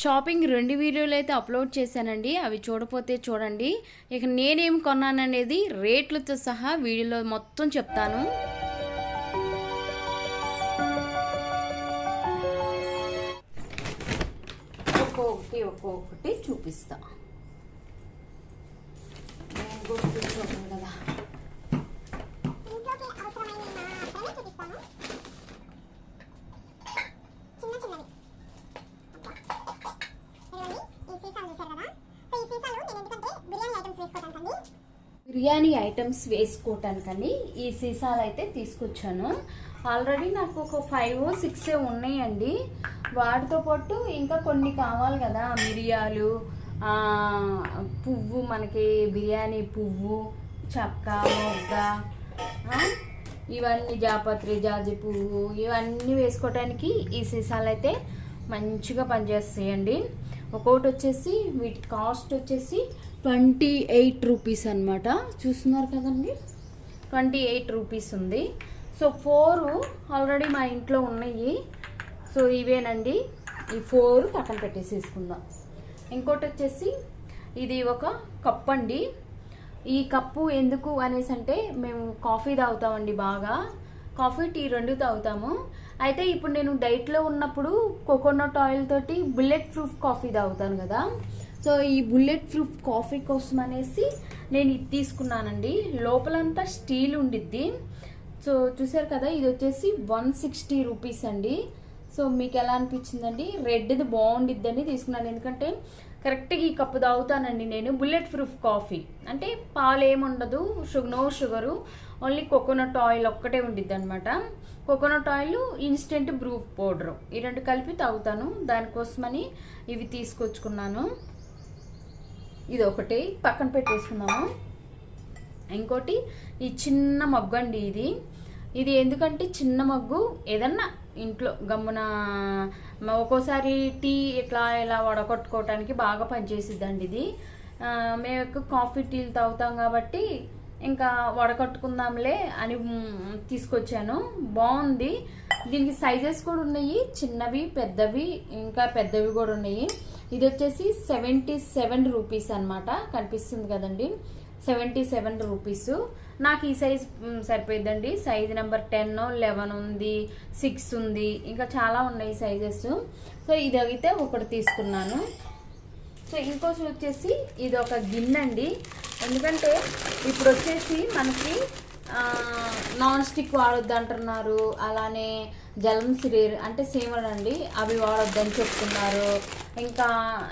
Shopping రెండు వీడియోలు అయితే అప్లోడ్ చేశానండి. అవి చూడపోతే చూడండి. ఇక నేనేం కొన్నాననేది రేట్లతో సహా వీడియోలో మొత్తం చెప్తాను. ఒక్కొక్కటి ఒక్కొక్కటి చూపిస్తా. కదా ఇంట్లోకి అవసరమైన మాత్రమే చూపిస్తాను చిన్న చిన్నవి ఇదిగోండి ఈ సీసాలు సో ఈ సీసాలు నేను ఎందుకంటే బిర్యానీ ఐటమ్స్ వేసుకోవటానికండి వేసుకోవటానికని ఈ సీసాలు అయితే తీసుకొచ్చాను. ఆల్రెడీ నాకు ఒక ఫైవ్ సిక్స్ ఉన్నాయండి. వాటితో పాటు ఇంకా కొన్ని కావాలి కదా. మిరియాలు పువ్వు మనకి బిర్యానీ పువ్వు చెక్క మొగ్గ ఇవన్నీ జాపత్రి జాజి పువ్వు ఇవన్నీ వేసుకోవటానికి ఈ సీసాలు అయితే మంచిగా పనిచేస్తాయండి. ఒక్కొక్కటి వచ్చేసి వీటి కాస్ట్ వచ్చేసి ట్వంటీ ఎయిట్ రూపీస్ అనమాట చూస్తున్నారు కదండి? ట్వంటీ ఎయిట్ రూపీస్ ఉంది. సో ఫోర్ ఆల్రెడీ మా ఇంట్లో ఉన్నాయి. సో ఇవేనండి. ఈ ఫోర్ పక్కన పెట్టేసేసుకుందాం. ఇంకోటి వచ్చేసి ఇది ఒక కప్ అండి. ఈ కప్పు ఎందుకు అనేసి అంటే మేము కాఫీ తాగుతామండి బాగా. కాఫీ టీ రెండు తాగుతాము. అయితే ఇప్పుడు నేను డైట్లో ఉన్నప్పుడు కోకోనట్ ఆయిల్ తోటి బుల్లెట్ ప్రూఫ్ కాఫీ తాగుతాను కదా. సో ఈ బుల్లెట్ ప్రూఫ్ కాఫీ కోసం అనేసి నేను ఇది తీసుకున్నానండి. లోపలంతా స్టీల్ ఉండిద్ది. సో చూసారు కదా ఇది వచ్చేసి వన్ సిక్స్టీ రూపీస్ అండి. సో మీకు ఎలా అనిపించిందండి? రెడ్ది బాగుండిద్దని తీసుకున్నాను. ఎందుకంటే కరెక్ట్గా ఈ కప్పు తాగుతానండి నేను బుల్లెట్ ప్రూఫ్ కాఫీ అంటే పాలు ఏముండదు sugar no sugar only coconut oil ఒక్కటే ఉండిద్ది అనమాట coconut oil instant Bru powder ఈ రెండు కలిపి తాగుతాను. దానికోసమని ఇవి తీసుకొచ్చుకున్నాను. ఇది ఒకటి. పక్కన పెట్టేసుకున్నాము ఇంకోటి ఈ చిన్న మగ్గు అండి ఇది. ఇది ఎందుకంటే చిన్న మగ్గు ఏదన్నా ఇంట్లో గమ్మున ఒక్కోసారి టీ ఇట్లా ఇలా వడగొట్టుకోవటానికి బాగా పనిచేసిద్దండి ఇది. మేము ఎక్కువ కాఫీ టీలు తాగుతాం కాబట్టి ఇంకా వడకట్టుకుందాంలే అని తీసుకొచ్చాను. బాగుంది. దీనికి సైజెస్ కూడా ఉన్నాయి. చిన్నవి పెద్దవి ఇంకా పెద్దవి కూడా ఉన్నాయి. ఇది వచ్చేసి సెవెంటీ సెవెన్ రూపీస్ అనమాట కనిపిస్తుంది కదండి. సెవెంటీ సెవెన్ రూపీస్ నాకు ఈ సైజ్ సరిపోయిందండి సైజ్ నెంబర్ టెన్ లెవెన్ ఉంది సిక్స్ ఉంది. ఇంకా చాలా ఉన్నాయి సైజెస్ సో ఇది అయితే ఒకటి తీసుకున్నాను. సో ఇంకోటి వచ్చేసి ఇది ఒక గిన్నె అండి. ఎందుకంటే ఇప్పుడు వచ్చేసి మనకి నాన్ స్టిక్ వాడొద్దు అంటున్నారు అలానే జలం సిరీర్ అంటే సీమలు అండి అవి వాడొద్దు అని చెప్తున్నారు. ఇంకా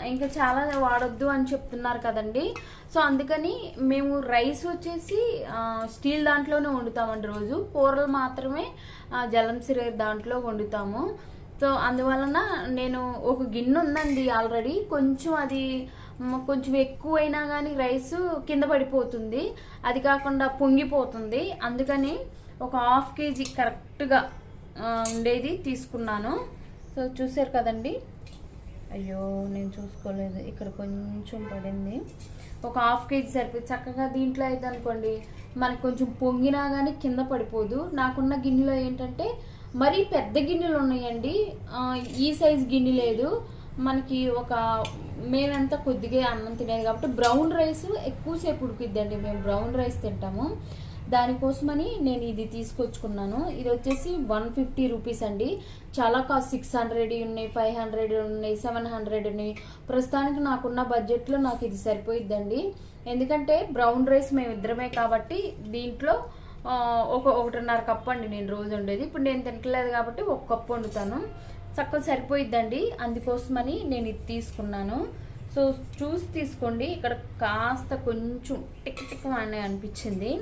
ఇంకా చాలా వాడొద్దు అని చెప్తున్నారు కదండి. సో అందుకని మేము రైస్ వచ్చేసి స్టీల్ దాంట్లోనే వండుతామండి రోజు. కూరలు మాత్రమే ఆ, జలం సిరీర్ దాంట్లో వండుతాము. సో అందువలన నేను ఒక గిన్నె ఉందండి ఆల్రెడీ. కొంచెం అది కొంచెం ఎక్కువైనా కానీ రైస్ కింద పడిపోతుంది. అది కాకుండా పొంగిపోతుంది. అందుకని ఒక హాఫ్ కేజీ కరెక్ట్గా ఉండేది తీసుకున్నాను. సో చూసారు కదండి? అయ్యో నేను చూసుకోలేదు. ఇక్కడ కొంచెం పడింది. ఒక హాఫ్ కేజీ సరిపోయి చక్కగా దీంట్లో అయితే అనుకోండి మనకు కొంచెం పొంగినా కానీ కింద పడిపోదు. నాకున్న గిన్నెలో ఏంటంటే మరీ పెద్ద గిన్నెలు ఉన్నాయండి. ఈ సైజ్ గిన్నె లేదు. మనకి ఒక మేమంతా కొద్దిగా అన్నం తినేది కాబట్టి బ్రౌన్ రైస్ ఎక్కువసేపు ఉడికిద్దండి. మేము బ్రౌన్ రైస్ తింటాము. దానికోసమని నేను ఇది తీసుకొచ్చుకున్నాను. ఇది వచ్చేసి వన్ ఫిఫ్టీ రూపీస్ అండి. చాలా కాస్ట్ సిక్స్ హండ్రెడ్ ఉన్నాయి ఫైవ్ హండ్రెడ్ ఉన్నాయి సెవెన్ హండ్రెడ్ ఉన్నాయి. ప్రస్తుతానికి నాకున్న బడ్జెట్లో నాకు ఇది సరిపోయిద్దండి. ఎందుకంటే బ్రౌన్ రైస్ మేము ఇద్దరమే కాబట్టి దీంట్లో ఒక ఒకటిన్నర కప్పు అండి నేను రోజు ఉండేది ఇప్పుడు నేను తింటలేదు కాబట్టి ఒక కప్పు వండుతాను. చక్కగా సరిపోయిద్దండి. అందుకోసమని నేను ఇది తీసుకున్నాను. సో చూసి తీసుకోండి. ఇక్కడ కాస్త కొంచెం టిక్ టిక్ అని అనిపించింది.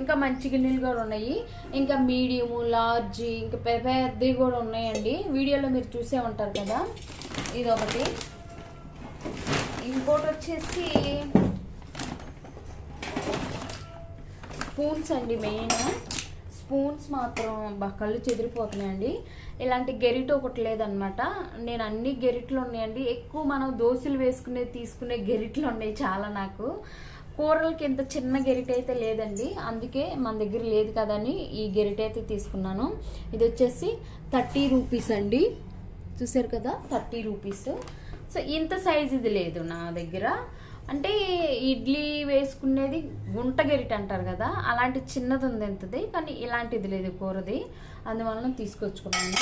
ఇంకా మంచి గిన్నెలు కూడా ఉన్నాయి. ఇంకా మీడియము లార్జ్ ఇంకా పెద్ద పెద్దవి కూడా ఉన్నాయండి. వీడియోలో మీరు చూసే ఉంటారు కదా. ఇది ఒకటి ఇంకోటి వచ్చేసి స్పూన్స్ అండి మెయిన్. స్పూన్స్ మాత్రం బా కళ్ళు చెదిరిపోతున్నాయండి. ఇలాంటి గెరిట్ ఒకటి లేదనమాట. నేను అన్ని గెరిట్లు ఉన్నాయండి. ఎక్కువ మనం దోశలు వేసుకునే తీసుకునే గెరిట్లు ఉన్నాయి చాలా నాకు. కూరలకి ఇంత చిన్న గెరిట అయితే లేదండి. అందుకే మన దగ్గర లేదు కదని ఈ గెరిట అయితే తీసుకున్నాను. ఇది వచ్చేసి థర్టీ రూపీస్ అండి. చూసారు కదా? Thirty rupees. సో ఇంత సైజ్ ఇది లేదు నా దగ్గర. అంటే ఇడ్లీ వేసుకునేది గుంట గెరిట అంటారు కదా? అలాంటి చిన్నది ఉంది ఎంతది కానీ ఇలాంటిది లేదు కూరది. అందువలన తీసుకొచ్చుకున్నాను.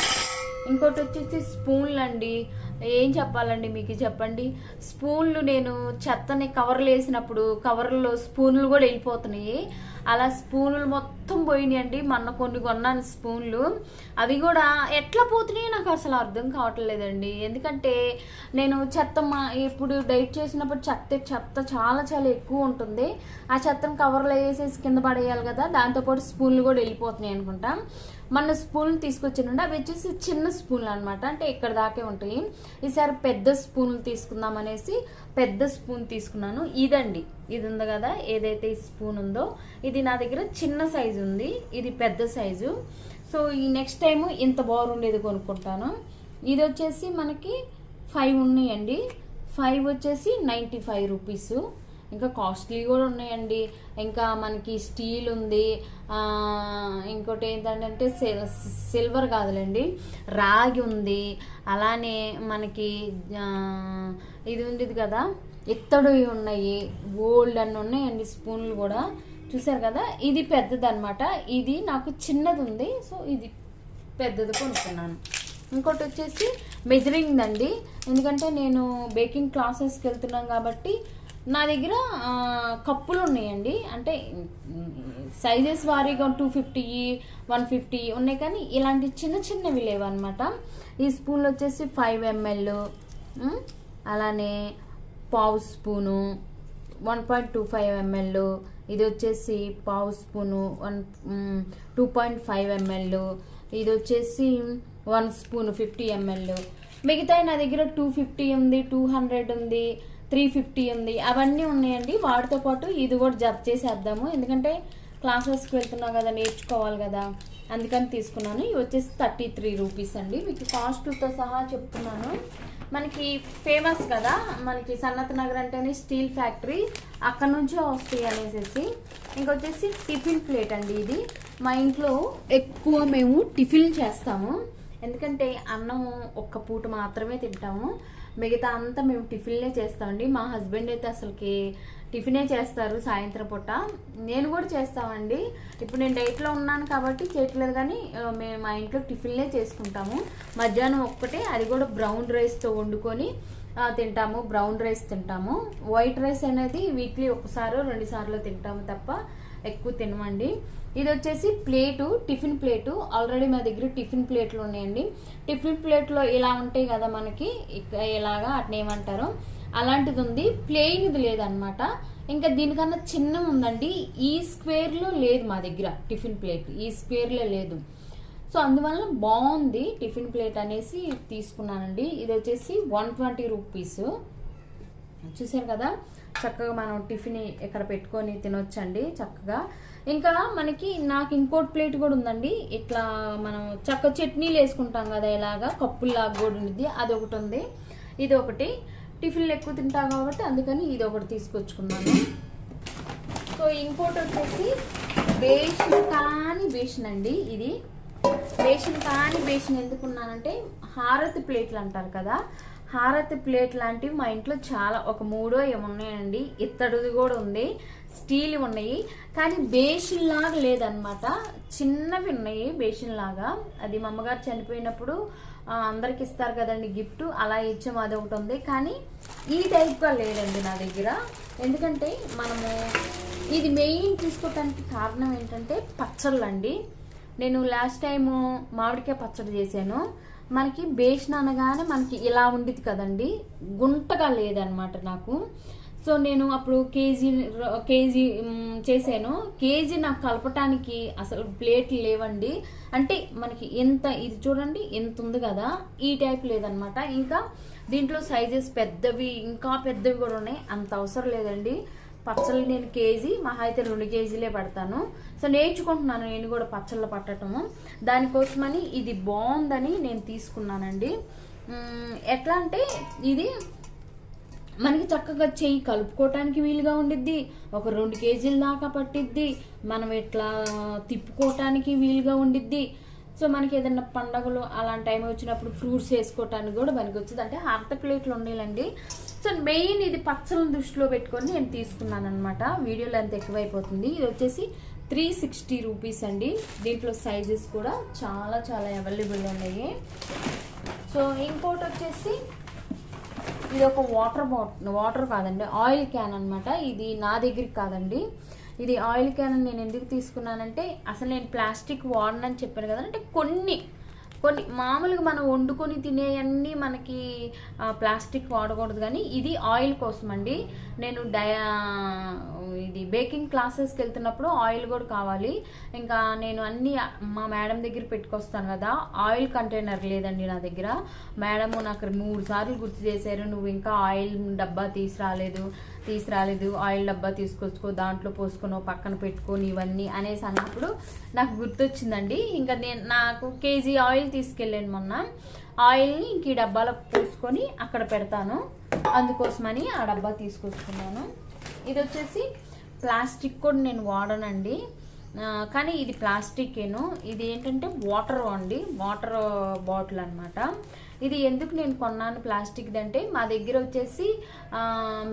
ఇంకోటి వచ్చేసి స్పూన్లు అండి ఏం చెప్పాలండి మీకు చెప్పండి? స్పూన్లు నేను చెత్తని కవర్లు వేసినప్పుడు కవర్లో స్పూన్లు కూడా వెళ్ళిపోతున్నాయి. అలా స్పూన్లు మొత్తం పోయినాయి అండి మొన్న కొన్ని కొన్నాను స్పూన్లు. అవి కూడా ఎట్లా పోతున్నాయి నాకు అసలు అర్థం కావట్లేదండి. ఎందుకంటే నేను చెత్త మా ఇప్పుడు డైట్ చేసినప్పుడు చెత్త చెత్త చాలా చాలా ఎక్కువ ఉంటుంది. ఆ చెత్తను కవర్లో వేసేసి కింద పడేయాలి కదా. దాంతోపాటు స్పూన్లు కూడా వెళ్ళిపోతున్నాయి అనుకుంటా. మన స్పూన్ తీసుకొచ్చినండి అవి వచ్చేసి చిన్న స్పూన్లు అనమాట అంటే ఇక్కడ దాకే ఉంటాయి. ఈసారి పెద్ద స్పూన్లు తీసుకుందాం అనేసి పెద్ద స్పూన్ తీసుకున్నాను. ఇదండి. ఇది ఉంది కదా ఏదైతే ఈ స్పూన్ ఉందో ఇది నా దగ్గర చిన్న సైజు ఉంది. ఇది పెద్ద సైజు. సో ఈ నెక్స్ట్ టైం ఇంత బాగుండేది కొనుక్కుంటాను. ఇది వచ్చేసి మనకి ఫైవ్ ఉన్నాయండి. ఫైవ్ వచ్చేసి నైంటీ ఫైవ్ రూపీస్. ఇంకా కాస్ట్లీ కూడా ఉన్నాయండి. ఇంకా మనకి స్టీల్ ఉంది. ఇంకోటి ఏంటంటే సిల్వర్ కాదులేండి. రాగి ఉంది. అలానే మనకి ఇది ఉండేది కదా. ఇత్తడివి ఉన్నాయి. గోల్డ్ అన్ని ఉన్నాయండి స్పూన్లు కూడా. చూసారు కదా? ఇది పెద్దది అనమాట ఇది నాకు చిన్నది ఉంది. సో ఇది పెద్దది కొనుక్కున్నాను. ఇంకోటి వచ్చేసి మెజరింగ్ అండి ఎందుకంటే నేను బేకింగ్ క్లాసెస్కి వెళ్తున్నాను కాబట్టి నా దగ్గర కప్పులు ఉన్నాయండి అంటే సైజెస్ వారీగా టూ ఫిఫ్టీ వన్ ఫిఫ్టీ ఉన్నాయి కానీ ఇలాంటి చిన్న చిన్నవి లేవు ఈ స్పూన్లు వచ్చేసి ఫైవ్ ఎంఎల్ అలానే పావు spoon one point two five ML ఇది వచ్చేసి పావు spoon one two point five ML ఇది వచ్చేసి వన్ స్పూన్ ఫిఫ్టీ ఎంఎల్ మిగతా నా దగ్గర టూ ఫిఫ్టీ ఉంది టూ హండ్రెడ్ ఉంది త్రీ ఫిఫ్టీ ఉంది. అవన్నీ ఉన్నాయండి. వాటితో పాటు ఇది కూడా జప్ చేసేద్దాము. ఎందుకంటే క్లాసెస్కి వెళ్తున్నా కదా నేర్చుకోవాలి కదా అందుకని తీసుకున్నాను. ఇవి వచ్చేసి థర్టీ త్రీ రూపీస్ అండి. మీకు కాస్ట్తో సహా చెప్తున్నాను. మనకి ఫేమస్ కదా మనకి సన్నత్ నగర్ అంటేనే స్టీల్ ఫ్యాక్టరీ. అక్కడ నుంచే వస్తాయి అనేసి ఇంకొచ్చేసి టిఫిన్ ప్లేట్ అండి ఇది. మా ఇంట్లో ఎక్కువ మేము టిఫిన్ చేస్తాము. ఎందుకంటే అన్నం ఒక్క పూట మాత్రమే తింటాము. మిగతా అంతా మేము టిఫిన్లే చేస్తామండి. మా హస్బెండ్ అయితే అసలుకి టిఫినే చేస్తారు సాయంత్రం పూట. నేను కూడా చేస్తామండి. ఇప్పుడు నేను డైట్లో ఉన్నాను కాబట్టి చేయట్లేదు కానీ మేము మా ఇంట్లో టిఫిన్లే చేసుకుంటాము. మధ్యాహ్నం ఒక్కటే అది కూడా బ్రౌన్ రైస్తో వండుకొని తింటాము. బ్రౌన్ రైస్ తింటాము. వైట్ రైస్ అనేది వీక్లీ ఒకసారి రెండు సార్లు తింటాము తప్ప ఎక్కువ తినమండి. ఇది వచ్చేసి ప్లేటు టిఫిన్ ప్లేటు. ఆల్రెడీ మా దగ్గర టిఫిన్ ప్లేట్లు ఉన్నాయండి. టిఫిన్ ప్లేట్లో ఇలా ఉంటాయి కదా మనకి ఇలాగా ఏమంటారు? అలాంటిది ఉంది ప్లెయిన్ది లేదనమాట. ఇంకా దీనికన్నా చిన్న ఉందండి ఈ స్క్వేర్లో లేదు మా దగ్గర టిఫిన్ ప్లేట్. ఈ స్క్వేర్లో లేదు. సో అందువల్ల బాగుంది టిఫిన్ ప్లేట్ అనేసి తీసుకున్నానండి. ఇది వచ్చేసి వన్ ట్వంటీ రూపీస్. చూసారు కదా? చక్కగా మనం టిఫిన్ ఇక్కడ పెట్టుకొని తినొచ్చండి చక్కగా. ఇంకా మనకి నాకు ఇంకోటి ప్లేట్ కూడా ఉందండి. ఇట్లా మనం చక్క చట్నీలు వేసుకుంటాం కదా ఇలాగా కప్పుల్లాగా కూడా ఉంది అది ఒకటి ఉంది. ఇది ఒకటి టిఫిన్లు ఎక్కువ తింటాం కాబట్టి అందుకని ఇది ఒకటి తీసుకొచ్చుకున్నాను. సో ఇంకోటి వచ్చేసి బేషన్ కాని బేషన్ అండి ఇది. బేషన్ కాని బేషన్ ఎందుకున్నానంటే హారతి ప్లేట్లు అంటారు కదా. హారతి ప్లేట్ లాంటివి మా ఇంట్లో చాలా ఒక మూడో ఏమున్నాయండి ఇత్తడిది కూడా ఉంది స్టీల్ ఉన్నాయి. కానీ బేషన్ లాగా లేదనమాట చిన్నవి ఉన్నాయి బేషన్ లాగా. అది మా అమ్మగారు చనిపోయినప్పుడు అందరికి ఇస్తారు కదండి గిఫ్ట్ అలా ఇచ్చాము అది ఒకటి ఉంది. కానీ ఈ టైప్గా లేదండి నా దగ్గర. ఎందుకంటే మనము ఇది మెయిన్ తీసుకోవటానికి కారణం ఏంటంటే పచ్చళ్ళు అండి నేను లాస్ట్ టైం మామిడికాయ పచ్చడి చేశాను. మనకి బేషన్ అనగానే మనకి ఇలా ఉండిద్ది కదండి. గుంటగా లేదనమాట నాకు. సో నేను అప్పుడు కేజీ కేజీ చేశాను. కేజీ నాకు కలపటానికి అసలు ప్లేట్లు లేవండి. అంటే మనకి ఎంత ఇది చూడండి ఎంత ఉంది కదా. ఈ టైప్ లేదనమాట ఇంకా దీంట్లో సైజెస్ పెద్దవి ఇంకా పెద్దవి కూడా ఉన్నాయి. అంత అవసరం లేదండి. పచ్చళ్ళు నేను కేజీ మహా అయితే రెండు కేజీలే పడతాను. సో నేర్చుకుంటున్నాను నేను కూడా పచ్చళ్ళు పట్టటము. దానికోసమని ఇది బాగుందని నేను తీసుకున్నానండి. ఎట్లా అంటే ఇది మనకి చక్కగా చెయ్యి కలుపుకోవటానికి వీలుగా ఉండిద్ది ఒక రెండు కేజీల దాకా పట్టిద్ది మనం ఇట్లా తిప్పుకోవటానికి వీలుగా ఉండిద్ది. సో మనకి ఏదైనా పండగలు అలాంటి టైం వచ్చినప్పుడు ఫ్రూట్స్ వేసుకోవటానికి కూడా మనకి వచ్చింది. అంటే అర్ధ ప్లేట్లు ఉండేలండి. సో మెయిన్ ఇది పచ్చలను దృష్టిలో పెట్టుకొని నేను తీసుకున్నాను అనమాట వీడియో లెంత్ ఎక్కువైపోతుంది. ఇది వచ్చేసి త్రీ సిక్స్టీ రూపీస్ అండి. దీంట్లో సైజెస్ కూడా చాలా చాలా అవైలబుల్ ఉన్నాయి. సో ఇంకోటి వచ్చేసి ఇది ఒక వాటర్ బాటిల్ వాటర్ కాదండి ఆయిల్ క్యాన్ అన్నమాట. ఇది నా దగ్గరికి కాదండి. ఇది ఆయిల్ క్యాన్ నేను ఎందుకు తీసుకున్నానంటే అసలు నేను ప్లాస్టిక్ వాడనని చెప్పాను కదా అంటే కొన్ని కొన్ని మామూలుగా మనం వండుకొని తినేవన్నీ మనకి ప్లాస్టిక్ వాడకూడదు కానీ ఇది ఆయిల్ కోసం అండి నేను డయా ఇది బేకింగ్ క్లాసెస్కి వెళ్తున్నప్పుడు ఆయిల్ కూడా కావాలి. ఇంకా నేను అన్నీ మా మేడం దగ్గర పెట్టుకొస్తాను కదా ఆయిల్ కంటైనర్ లేదండి నా దగ్గర. మేడం నాకు మూడు సార్లు గుర్తు చేశారు నువ్వు ఇంకా ఆయిల్ డబ్బా తీసుకురాలేదు. తీసుకురాలేదు ఆయిల్ డబ్బా తీసుకొచ్చుకో దాంట్లో పోసుకొని పక్కన పెట్టుకొని ఇవన్నీ అనేసి అన్నప్పుడు నాకు గుర్తొచ్చిందండి. ఇంకా నేను నాకు కేజీ ఆయిల్ తీసుకెళ్ళాను మొన్న. ఆయిల్ని ఇంక ఈ డబ్బాలో పోసుకొని అక్కడ పెడతాను. అందుకోసమని ఆ డబ్బా తీసుకొచ్చుకున్నాను. ఇది వచ్చేసి ప్లాస్టిక్ కూడా నేను వాడనండి. కానీ ఇది ప్లాస్టిక్ ఏను ఇది ఏంటంటే వాటర్ అండి. వాటర్ బాటిల్ అనమాట ఇది ఎందుకు నేను కొన్నాను ప్లాస్టిక్ది అంటే మా దగ్గర వచ్చేసి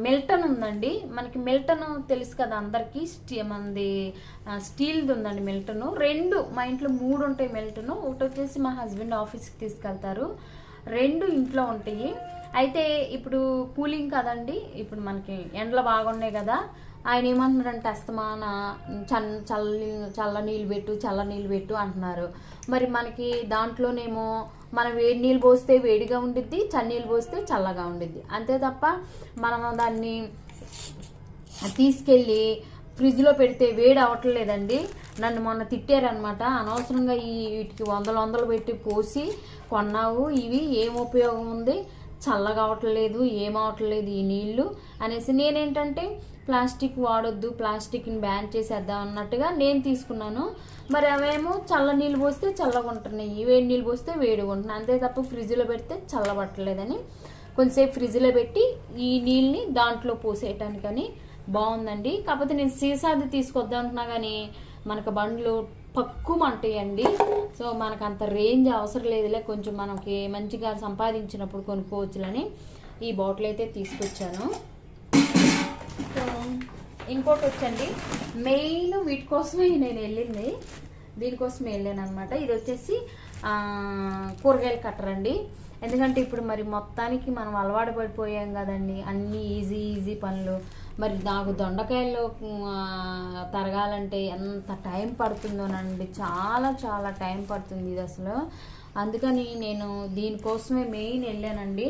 మిల్టన్ ఉందండి. మనకి మిల్టన్ తెలుసు కదా అందరికీ. స్టీ మనది స్టీల్ది ఉందండి మిల్టన్. రెండు మా ఇంట్లో మూడు ఉంటాయి మిల్టన్. ఒకటి వచ్చేసి మా హస్బెండ్ ఆఫీస్కి తీసుకెళ్తారు. రెండు ఇంట్లో ఉంటాయి. అయితే ఇప్పుడు కూలింగ్ కదండి. ఇప్పుడు మనకి ఎండలు బాగున్నాయి కదా. ఆయన ఏమంటున్నారంటే అస్తమాన చన్ చల్లని చల్ల నీళ్ళు పెట్టు చల్ల నీళ్ళు పెట్టు అంటున్నారు. మరి మనకి దాంట్లోనేమో మనం వేడి నీళ్ళు పోస్తే వేడిగా ఉండిద్ది చన్నీళ్ళు పోస్తే చల్లగా ఉండిద్ది. అంతే తప్ప మనం దాన్ని తీసుకెళ్ళి ఫ్రిడ్జ్లో పెడితే వేడి అవ్వట్లేదండి. నన్ను మొన్న తిట్టారనమాట అనవసరంగా ఈ వీటికి వందలు వందలు పెట్టి పోసి కొన్నావు. ఇవి ఏం ఉపయోగం ఉంది? చల్లగా అవ్వట్లేదు ఏం అవ్వట్లేదు ఈ నీళ్ళు అనేసి. నేనేంటంటే ప్లాస్టిక్ వాడొద్దు ప్లాస్టిక్ని బ్యాన్ చేసేద్దాం అన్నట్టుగా నేను తీసుకున్నాను. మరి అవేమో చల్ల నీళ్ళు పోస్తే చల్లగా ఉంటున్నాయి వేడి నీళ్ళు పోస్తే వేడిగా ఉంటున్నాయి. అంతే తప్ప ఫ్రిడ్జ్లో పెడితే చల్లబట్టలేదని. కొంచెంసేపు ఫ్రిడ్జ్లో పెట్టి ఈ నీళ్ళని దాంట్లో పోసేయటానికని బాగుందండి. కాకపోతే నేను సీసాది తీసుకొద్దాం అంటున్నా కానీ మనకు బండ్లు తక్కువ అంటాయండి సో మనకు అంత రేంజ్ అవసరం లేదులే. కొంచెం మనకి మంచిగా సంపాదించినప్పుడు కొనుక్కోవచ్చులని ఈ బాటిల్ అయితే తీసుకొచ్చాను. ఇంకోటి వచ్చండి మెయిన్ వీటి కోసమే నేను వెళ్ళింది. దీనికోసమే వెళ్ళాను అనమాట ఇది వచ్చేసి కూరగాయలు కట్టర్ అండి. ఎందుకంటే ఇప్పుడు మరి మొత్తానికి మనం అలవాటు పడిపోయాం కదండి. అన్ని ఈజీ ఈజీ పనులు. మరి నాకు దొండకాయలు తరగాలంటే ఎంత టైం పడుతుందోనండి. చాలా చాలా టైం పడుతుంది ఇది అసలు. అందుకని నేను దీనికోసమే మెయిన్ వెళ్ళానండి.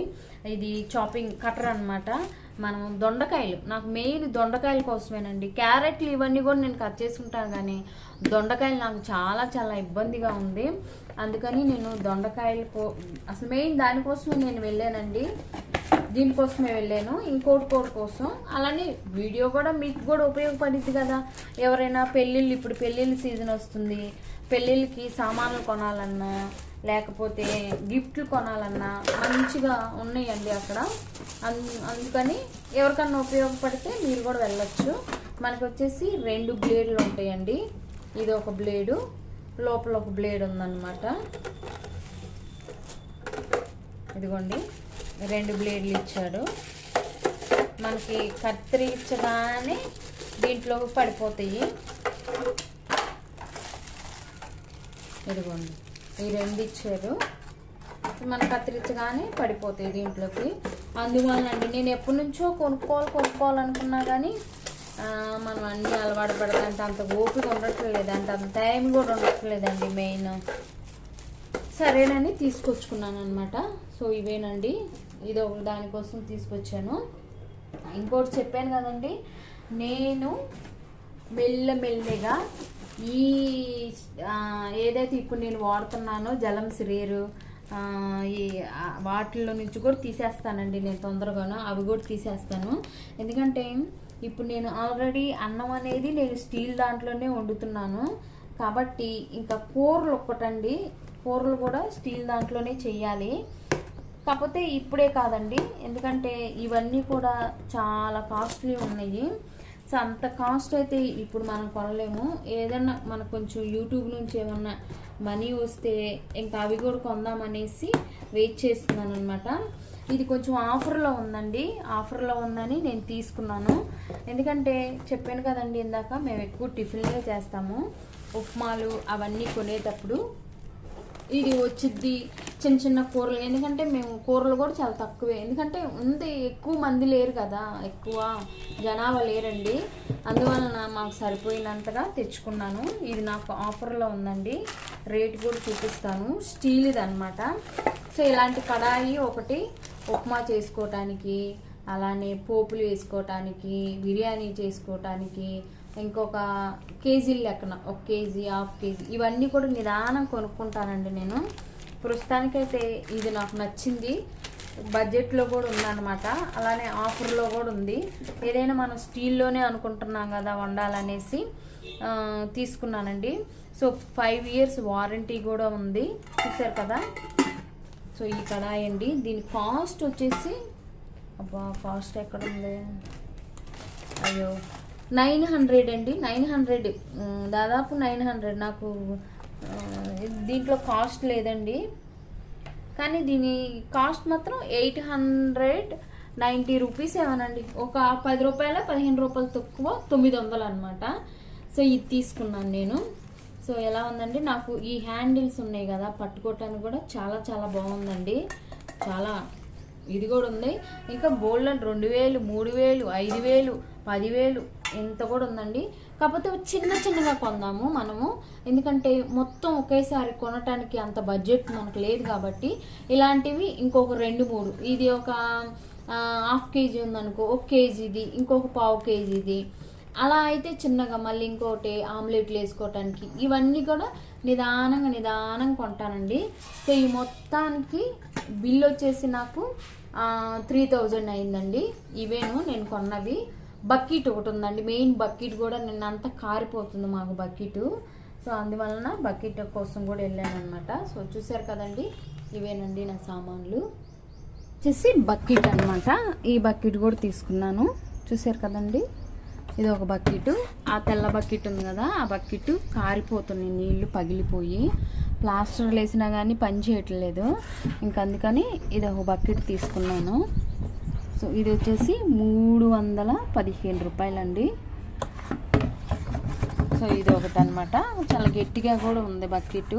ఇది చాపింగ్ కట్టర్ అనమాట మనం దొండకాయలు నాకు మెయిన్ దొండకాయల కోసమేనండి. క్యారెట్లు ఇవన్నీ కూడా నేను కట్ చేసుకుంటాను కానీ దొండకాయలు నాకు చాలా చాలా ఇబ్బందిగా ఉంది. అందుకని నేను దొండకాయలు కో అసలు మెయిన్ దానికోసమే నేను వెళ్ళానండి. దీనికోసమే వెళ్ళాను. ఇంకోటి కోటి కోసం. అలానే వీడియో కూడా మీకు కూడా ఉపయోగపడింది కదా. ఎవరైనా పెళ్ళిళ్ళు ఇప్పుడు పెళ్ళిళ్ళ సీజన్ వస్తుంది. పెళ్ళిళ్ళకి సామాన్లు కొనాలన్నా లేకపోతే గిఫ్ట్లు కొనాలన్నా మంచిగా ఉన్నాయండి అక్కడ. అన్- అందుకని ఎవరికన్నా ఉపయోగపడితే మీరు కూడా వెళ్ళొచ్చు. మనకు వచ్చేసి రెండు బ్లేడ్లు ఉంటాయండి. ఇది ఒక బ్లేడు లోపల ఒక బ్లేడ్ ఉందన్నమాట. ఇదిగోండి రెండు బ్లేడ్లు ఇచ్చాడు. మనకి కత్తిరి ఇచ్చగానే దీంట్లో పడిపోతాయి. ఇదిగోండి. ఈ రెండు ఇచ్చారు. మన కత్తిరించగానే పడిపోతాయి దీంట్లోకి. అందువల్లండి నేను ఎప్పటి నుంచో కొనుక్కోవాలి కొనుక్కోవాలనుకున్నా కానీ మనం అన్నీ అలవాటు పడదంటే అంత ఓపిక ఉండట్లేదు. అంటే అంత టైం కూడా ఉండట్లేదండి మెయిన్. సరేనని తీసుకొచ్చుకున్నాను అనమాట సో ఇవేనండి. ఇది ఒక దానికోసం తీసుకొచ్చాను. ఇంకోటి చెప్పాను కదండి నేను మెల్లమెల్లగా ఈ ఏదైతే ఇప్పుడు నేను వాడుతున్నానో జలం శరీరు ఈ వాటిల్లో నుంచి కూడా తీసేస్తానండి నేను తొందరగాను. అవి కూడా తీసేస్తాను. ఎందుకంటే ఇప్పుడు నేను ఆల్రెడీ అన్నం అనేది నేను స్టీల్ దాంట్లోనే వండుతున్నాను. కాబట్టి ఇంకా కూరలు ఒక్కటండి. కూరలు కూడా స్టీల్ దాంట్లోనే చేయాలి కాకపోతే ఇప్పుడే కాదండి. ఎందుకంటే ఇవన్నీ కూడా చాలా కాస్ట్లీ ఉన్నాయి. సో అంత కాస్ట్ అయితే ఇప్పుడు మనం కొనలేము. ఏదన్నా మనకు కొంచెం యూట్యూబ్ నుంచి ఏమన్నా మనీ వస్తే ఇంకా అవి కూడా కొందామనేసి వెయిట్ చేస్తున్నాను అనమాట ఇది కొంచెం ఆఫర్లో ఉందండి. ఆఫర్లో ఉందని నేను తీసుకున్నాను. ఎందుకంటే చెప్పాను కదండి ఇందాక మేము ఎక్కువ టిఫిన్లే చేస్తాము. ఉప్మాలు అవన్నీ కొనేటప్పుడు ఇది వచ్చిద్ది చిన్న చిన్న కూరలు. ఎందుకంటే మేము కూరలు కూడా చాలా తక్కువే. ఎందుకంటే ఉంది ఎక్కువ మంది లేరు కదా ఎక్కువ జనాభా లేరండి. అందువలన మాకు సరిపోయినంతగా తెచ్చుకున్నాను. ఇది నాకు ఆఫర్లో ఉందండి. రేట్ కూడా చూపిస్తాను. స్టీల్ ఇది అనమాట సో ఇలాంటి కడాయి ఒకటి ఉప్మా చేసుకోవటానికి అలానే పోపులు వేసుకోవటానికి బిర్యానీ చేసుకోవటానికి ఇంకొక కేజీ లెక్కన ఒక కేజీ హాఫ్ కేజీ ఇవన్నీ కూడా నిదానం కొనుక్కుంటానండి నేను. ప్రస్తుతానికైతే ఇది నాకు నచ్చింది. బడ్జెట్లో కూడా ఉందన్నమాట. అలానే ఆఫర్లో కూడా ఉంది. ఏదైనా మనం స్టీల్లోనే అనుకుంటున్నాం కదా వండాలనేసి తీసుకున్నానండి. సో ఫైవ్ ఇయర్స్ వారంటీ కూడా ఉంది. చూసారు కదా? సో ఈ కడాయి అండి. దీని కాస్ట్ వచ్చేసి అబ్బా కాస్ట్ ఎక్కడ ఉంది? అయ్యో. నైన్ హండ్రెడ్ అండి. నైన్ హండ్రెడ్ దాదాపు నైన్ హండ్రెడ్. నాకు దీంట్లో కాస్ట్ లేదండి. కానీ దీని కాస్ట్ మాత్రం ఎయిట్ హండ్రెడ్ నైంటీ రూపీస్ ఏమనండి. ఒక పది రూపాయల పదిహేను రూపాయలు తక్కువ తొమ్మిది వందలు అనమాట సో ఇది తీసుకున్నాను నేను. సో ఎలా ఉందండి నాకు ఈ హ్యాండిల్స్ ఉన్నాయి కదా పట్టుకోవటానికి కూడా చాలా చాలా బాగుందండి. చాలా ఇది కూడా ఉంది. ఇంకా బోల్డ్ రెండు వేలు మూడు వేలు ఐదు వేలు పదివేలు ఎంత కూడా ఉందండి. కాకపోతే చిన్న చిన్నగా కొందాము మనము. ఎందుకంటే మొత్తం ఒకేసారి కొనటానికి అంత బడ్జెట్ మనకు లేదు కాబట్టి ఇలాంటివి ఇంకొక రెండు మూడు. ఇది ఒక హాఫ్ కేజీ ఉందనుకో ఒక కేజీది ఇంకొక పావు కేజీది అలా అయితే చిన్నగా మళ్ళీ ఇంకోటి ఆమ్లెట్లు వేసుకోవటానికి ఇవన్నీ కూడా నిదానంగా నిదానంగా కొంటానండి. సో ఈ మొత్తానికి బిల్ వచ్చేసి నాకు త్రీ థౌజండ్ అయిందండి. ఇవేను నేను కొన్నవి. బకెట్ ఒకటి ఉందండి. మెయిన్ బకెట్ కూడా నిన్న అంతా కారిపోతుంది మాకు బకెట్. సో అందువలన బకెట్ కోసం కూడా వెళ్ళాను అనమాట సో చూసారు కదండి ఇవేనండి నా సామాన్లు. వచ్చేసి బకెట్ అనమాట ఈ బకెట్ కూడా తీసుకున్నాను. చూసారు కదండి ఇది ఒక బకెట్. ఆ తెల్ల బకెట్ ఉంది కదా ఆ బకెట్ కారిపోతున్నాయి నీళ్ళు పగిలిపోయి. ప్లాస్టర్లు వేసినా కానీ పని చేయట్లేదు. ఇంక అందుకని ఇది ఒక బకెట్ తీసుకున్నాను. సో ఇది వచ్చేసి మూడు వందల పదిహేను రూపాయలండి. సో ఇది ఒకటి అనమాట చాలా గట్టిగా కూడా ఉంది బకెట్.